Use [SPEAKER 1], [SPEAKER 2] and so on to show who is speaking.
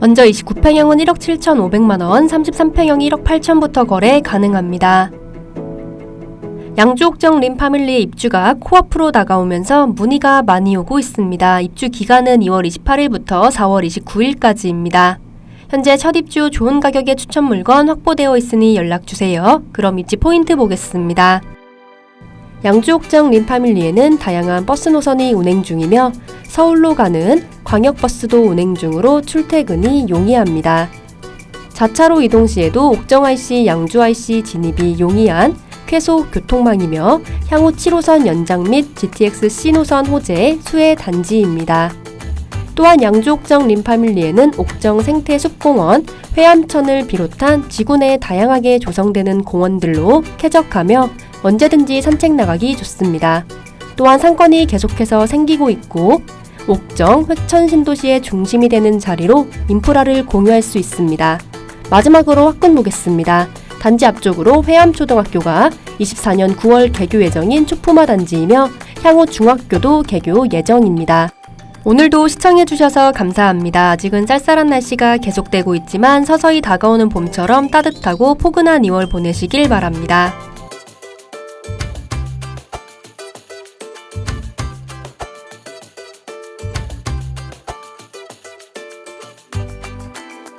[SPEAKER 1] 먼저 29평형은 1억 7,500만원, 33평형 1억 8천부터 거래 가능합니다. 양주옥정 림파밀리의 입주가 코앞으로 다가오면서 문의가 많이 오고 있습니다. 입주 기간은 2월 28일부터 4월 29일까지입니다. 현재 첫 입주 좋은 가격의 추천 물건 확보되어 있으니 연락 주세요. 그럼 입지 포인트 보겠습니다. 양주옥정 림파밀리에는 다양한 버스 노선이 운행 중이며 서울로 가는 광역버스도 운행 중으로 출퇴근이 용이합니다. 자차로 이동 시에도 옥정 IC, 양주 IC 진입이 용이한 쾌속 교통망이며 향후 7호선 연장 및 GTX C 노선 호재 수혜 단지입니다. 또한 양주 옥정 림파밀리에는 옥정 생태 숲공원, 회암천을 비롯한 지구 내에 다양하게 조성되는 공원들로 쾌적하며 언제든지 산책 나가기 좋습니다. 또한 상권이 계속해서 생기고 있고 옥정, 획천 신도시의 중심이 되는 자리로 인프라를 공유할 수 있습니다. 마지막으로 화끈 보겠습니다. 단지 앞쪽으로 회암초등학교가 24년 9월 개교 예정인 초품화 단지이며 향후 중학교도 개교 예정입니다. 오늘도 시청해주셔서 감사합니다. 아직은 쌀쌀한 날씨가 계속되고 있지만 서서히 다가오는 봄처럼 따뜻하고 포근한 2월 보내시길 바랍니다.